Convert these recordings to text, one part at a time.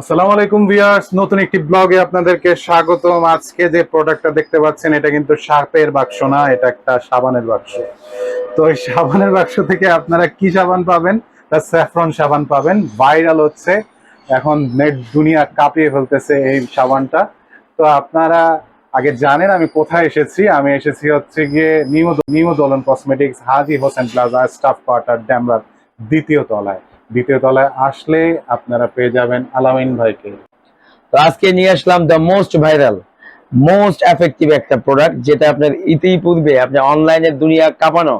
আসসালামু আলাইকুম ভিউয়ার্স, নতুন একটি ব্লগে আপনাদেরকে স্বাগতম। আজকে যে প্রোডাক্টটা দেখতে পাচ্ছেন, এটা কিন্তু সাপের বাক্স না, এটা একটা সাবানের বাক্স। তো এই সাবানের বাক্স থেকে আপনারা কি সাবান পাবেন? তা স্যাফরন সাবান পাবেন, ভাইরাল হচ্ছে। এখন নেট দুনিয়া কাঁপিয়ে ফেলতেছে এই সাবানটা। তো আপনারা আগে জানেন আমি কোথায় এসেছি। আমি এসেছি হচ্ছে গিয়ে new new Dolon cosmetics Haji Hossain plaza staff quarter, ড্যামরার দ্বিতীয় তলায়। দ্বিতীয় তলায় আসলে আপনারা পেয়ে যাবেন আলামিন ভাইকে। তো আজকে নিয়ে আসলাম the most viral most effective একটা প্রোডাক্ট যেটা আপনার ইতিপূর্বে আপনি অনলাইনের দুনিয়া কাঁপানো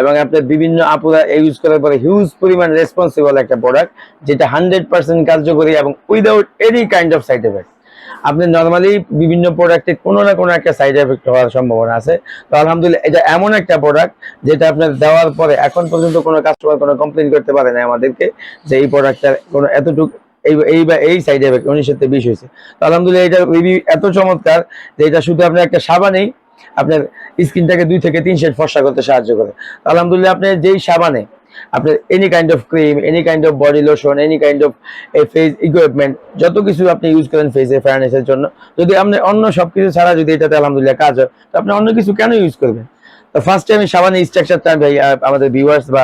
এবং আপনার বিভিন্ন আপুরা ইউজ করার পরে হিউজ পরিমাণ রেসপন্সিবল একটা প্রোডাক্ট যেটা হান্ড্রেড পার্সেন্ট কার্যকরী এবং without any kind of side effect আপনি নর্মালি বিভিন্ন প্রোডাক্টে কোনো না কোনো একটা সাইড এফেক্ট হওয়ার সম্ভাবনা আছে। তো আলহামদুলিল্লাহ, এটা এমন একটা প্রোডাক্ট যেটা আপনার দেওয়ার পরে এখন পর্যন্ত কোনো কাস্টমার কোনো কমপ্লেন করতে পারে না আমাদেরকে যে এই প্রোডাক্টটার কোনো এতটুকু এই এই বা এই সাইড এফেক্ট উনিশের থেকে বিশ হয়েছে। তো আলহামদুলিল্লাহ, এটা রিভিউ এত চমৎকার যে এটা শুধু আপনার একটা সাবানেই আপনার স্কিনটাকে দুই থেকে তিন শেড ফর্সা করতে সাহায্য করে। আলহামদুলিল্লাহ, আপনি যেই সাবানে আপনার any kind of cream any kind of body lotion any kind of face equipment যত কিছু আপনি ইউজ করেন ফেসে ফেয়ারনেসের জন্য। যদি আপনি অন্য সবকিছু ছাড়া যদি এটাতে আলহামদুলিল্লাহ কাজ হয়, তো আপনি অন্য কিছু কেন ইউজ করবেন? তো ফার্স্টে আমি সাবানের স্ট্রাকচারটা ভাই আমাদের ভিউয়ার্স বা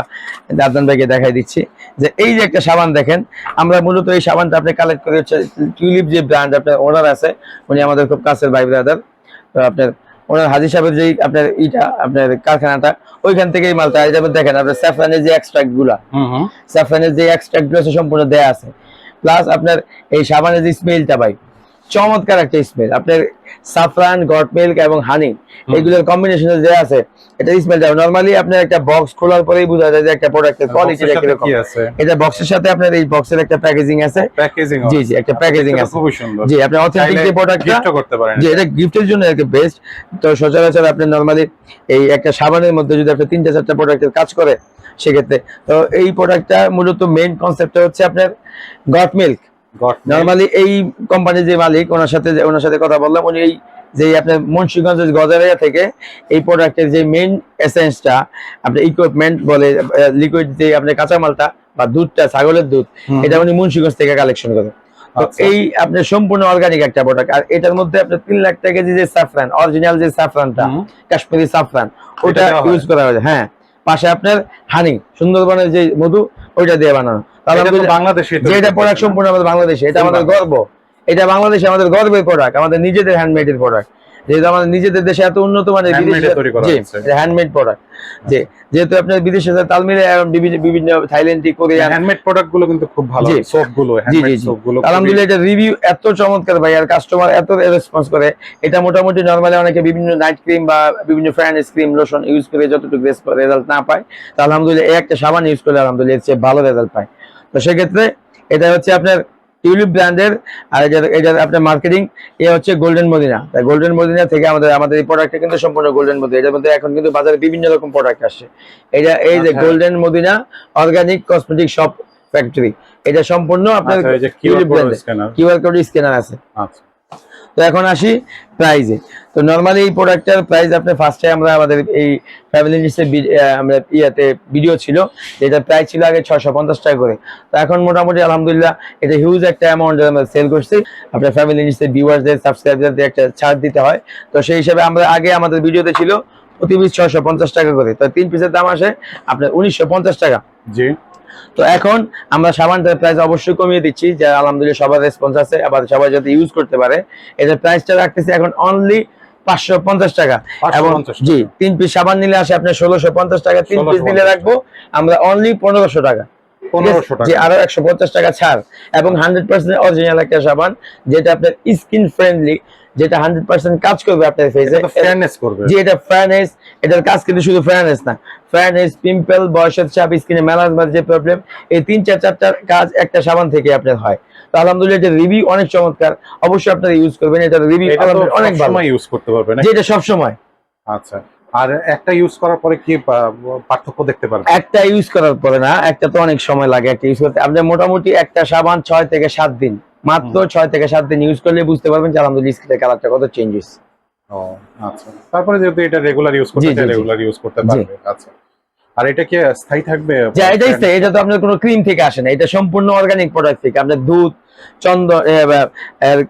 আদনান ভাইকে দেখাই দিচ্ছি। যে এই যে একটা সাবান দেখেন, আমরা মূলত এই সাবানটা আপনি কালেক্ট করে হচ্ছে টিউলিপ যে ব্র্যান্ড আপনার ওনার আছে, উনি আমাদের খুব কাছের ভাই ব্রাদার তো আপনার ওনার হাজি সাহেবের যেই আপনার ইটা আপনার কারখানাটা ওইখান থেকে এই মালটা যেমন দেখেন আপনার স্যাফরানের যে এক্সট্রাক্টগুলা হুম হুম। স্যাফরানের যে এক্সট্রাক্টগুলো সম্পূর্ণ দেয়া আছে। প্লাস আপনার এই সাবানের যে স্মেলটা ভাই চমৎকার একটা স্মেল আপনার সাফরান গট মিল্ক এবং হানি এগুলোর কম্বিনেশন যে আছে এটা স্মেলটা নরমালি আপনার একটা বক্স খোলার পরেই বোঝা যায় যে একটা প্রোডাক্টের কোয়ালিটি সাথে কীরকম। কি আছে? এটা বক্সের সাথে আপনার এই বক্সের একটা প্যাকেজিং আছে। প্যাকেজিং জি জি একটা প্যাকেজিং আছে। খুবই সুন্দর। জি আপনি অথেন্টিক যে প্রোডাক্টটা গিফট করতে পারেন। যে এটা গিফটের জন্য একটা বেস্ট তো সচরাচর আপনি নরমালি এই একটা সাবানের মধ্যে যদি আপনি তিনটা চারটা প্রোডাক্টের কাজ করে সেক্ষেত্রে। তো এই প্রোডাক্টটা মূলত মেইন কনসেপ্টটা হচ্ছে আপনার গট মিল্ক নরমালি এই কোম্পানির যে মালিক ওনার সাথে ওনার সাথে কথা বললাম উনি এই যে আপনার মুন্সিগঞ্জের গজারিয়া থেকে এই প্রোডাক্টের যে মেইন এসেন্সটা আপনার ইকুইপমেন্ট বলে লিকুইড যে আপনার কাঁচামালটা বা দুধটা ছাগলের দুধ এটা উনি মুন্সিগঞ্জ থেকে কালেকশন করেন। তো আচ্ছা। এই আপনার সম্পূর্ণ অর্গানিক একটা প্রোডাক্ট আর এটার মধ্যে আপনার তিন লাখ টাকা যে সাফরান অরিজিনাল যে সাফরানটা কাশ্মীরি সাফরান ওটা ইউজ করা হয়েছে হ্যাঁ পাশে আপনার হানি সুন্দরবনের যে মধু ওইটা দিয়ে বানানো। প্রোডাক্ট সম্পূর্ণ আমাদের বাংলাদেশে এটা আমাদের গর্ব। এটা বাংলাদেশে আমাদের গর্বের প্রোডাক্ট আমাদের নিজেদের হ্যান্ডমেড এর প্রোডাক্ট যেহেতু আমাদের নিজেদের দেশে এত উন্নত মানের করা। হ্যান্ডমেড প্রোডাক্ট যে যেহেতু আপনার বিদেশে তাল মিলে বিভিন্ন থাইল্যান্ডি কোরিয়ান হ্যান্ডমেড প্রোডাক্টগুলো কিন্তু খুব ভালো। সোপগুলো সোপ আলহামদুলিল্লাহ এটা রিভিউ এত চমৎকার ভাই আর কাস্টমার এত রেসপন্স করে। এটা মোটামুটি নরমালি অনেকে বিভিন্ন নাইট ক্রিম বা বিভিন্ন ফ্যানেস ক্রিম লোশন ইউজ করে যতটুকু রেজাল্ট না পায়। তো আলহামদুলিল্লাহ এই একটা সাবান ইউজ করলে আলহামদুলিল্লাহ ভালো রেজাল্ট পায়। তো সেক্ষেত্রে এটা হচ্ছে আপনার টিউলিপ ব্র্যান্ডের আর এটা আপনার মার্কেটিং এ হচ্ছে গোল্ডেন মদিনা। তাই গোল্ডেন মদিনা থেকে আমাদের আমাদের এই প্রোডাক্টটা কিন্তু সম্পূর্ণ গোল্ডেন মদিনা। এটার মধ্যে এখন কিন্তু বাজারে বিভিন্ন রকম প্রোডাক্ট আসছে। এটা এই যে আচ্ছা। Golden Madina organic cosmetic shop factory এটা সম্পূর্ণ আপনার কিউআর কোড স্ক্যানার আছে। আচ্ছা। তো এখন আসি প্রাইজে তো নর্মালি এই প্রোডাক্টের প্রাইস আপনি ফার্স্টে আমরা আমাদের এই ফ্যামিলি লিস্টে আমরা ইয়াতে ভিডিও ছিল যেটা প্রাইস ছিল আগে ছয়শো পঞ্চাশ টাকা করে। তো এখন মোটামুটি আলহামদুলিল্লাহ এটা হিউজ একটা অ্যামাউন্ট আমরা সেল করছি। আপনার ফ্যামিলি লিস্টে ভিউয়ার্সদের সাবস্ক্রাইবারদের একটা ছাড় দিতে হয়। তো সেই হিসাবে আমরা আগে আমাদের ভিডিওতে ছিল প্রতি পিস ছয়শো পঞ্চাশ টাকা করে। তো তিন পিসের দাম আসে আপনার উনিশশো পঞ্চাশ টাকা। জি। তো এখন আমরা সাবানটার প্রাইস অবশ্যই কমিয়ে দিচ্ছি। যে আলহামদুলিল্লাহ সবার রেসপন্স আছে আবার সবাই যাতে ইউজ করতে পারে এটার প্রাইসটা রাখতেছি এখন অনলি পাঁচশো পঞ্চাশ টাকা। এবং জি তিন পিস সাবান নিলে আসে আপনার ষোলোশো পঞ্চাশ টাকা তিন পিস নিলে রাখব। আমরা অনলি পনেরোশো টাকা। পনেরোশো টাকা। আরও একশো পঞ্চাশ টাকা ছাড়। এবং হান্ড্রেড পার্সেন্ট অরিজিনাল একটা সাবান যেটা আপনার স্কিন ফ্রেন্ডলি যেটা হান্ড্রেড পার্সেন্ট কাজ করবে আপনার ফেসে ফেয়ারনেস করবে। যে এটা ফ্যানেস এটার কাজ কিন্তু শুধু ফ্যানেস না। ফ্যানেস পিম্পল বয়সের চাপ স্কিনে যে প্রবলেম এই তিন চার চারটার কাজ একটা সাবান থেকে আপনার হয়। তো আলহামদুলিল্লাহ রিভিউ অনেক চমৎকার। অবশ্যই আপনারা ইউজ করবেন। এটার রিভিউ অনেক ভালো। সময় ইউজ করতে পারবে না যেটা সবসময় আচ্ছা। আর একটা ইউজ করার পরে কি পার্থক্য দেখতে একটা ইউজ করার পরে না একটা তো অনেক সময় লাগে একটা ইউজ করতে। আপনি মোটামুটি একটা সাবান ছয় থেকে সাত দিন মাত্র ছয় থেকে সাত দিন ইউজ করলে বুঝতে পারবেন যে আলহামদুলিল্লাহ স্কিনের কালারটা কত চেঞ্জ হয়েছে। ও আচ্ছা। তারপরে যেহেতু এটা রেগুলার ইউজ করতে চাই রেগুলার ইউজ করতে পারবে আচ্ছা। আর এটা কি স্থায়ী থাকবে? যে এটা ইচ্ছে, এটা তো আপনার কোনো ক্রিম থেকে আসে না এটা সম্পূর্ণ অর্গানিক প্রোডাক্ট থেকে। আপনার দুধ চন্দন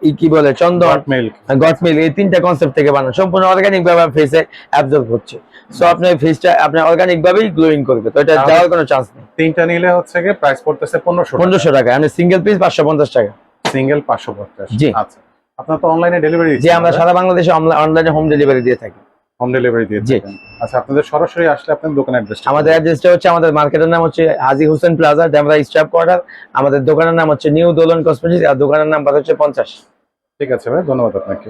কি- কি বলে চন্দন মিল্ক গট মিল এই তিনটা কনসেপ্ট থেকে বানানো। সম্পূর্ণ অর্গানিক ভাবে ফেসে অ্যাবজর্ব হচ্ছে। সো আপনার ফেসটা আপনার অর্গানিক ভাবেই গ্লোয়িং করবে তো এটা যাওয়ার কোনো চান্স নেই। তিনটা নিলে হচ্ছে গিয়ে প্রাইস পড়তেছে পনেরোশো পনেরোশো টাকা আপনি সিঙ্গেল পিস পাঁচশো পঞ্চাশ টাকা। সিঙ্গেল পাঁচশো পঞ্চাশ। জি। আচ্ছা। আপনারা তো অনলাইনে ডেলিভারি যে আমরা সারা বাংলাদেশে অনলাইনে হোম ডেলিভারি দিয়ে থাকি। হোম ডেলিভারি দিয়ে জি। আচ্ছা আপনাদের সরাসরি আসলে আপনার দোকানের অ্যাড্রেস আমাদের অ্যাড্রেসটা হচ্ছে আমাদের মার্কেটের নাম হচ্ছে Haji Hossain plaza Demra staff quarter আমাদের দোকানের নাম হচ্ছে নিউ দোলন কসমেটিক্স আর দোকানের নাম্বার হচ্ছে পঞ্চাশ। ঠিক আছে ভাই ধন্যবাদ আপনাকে।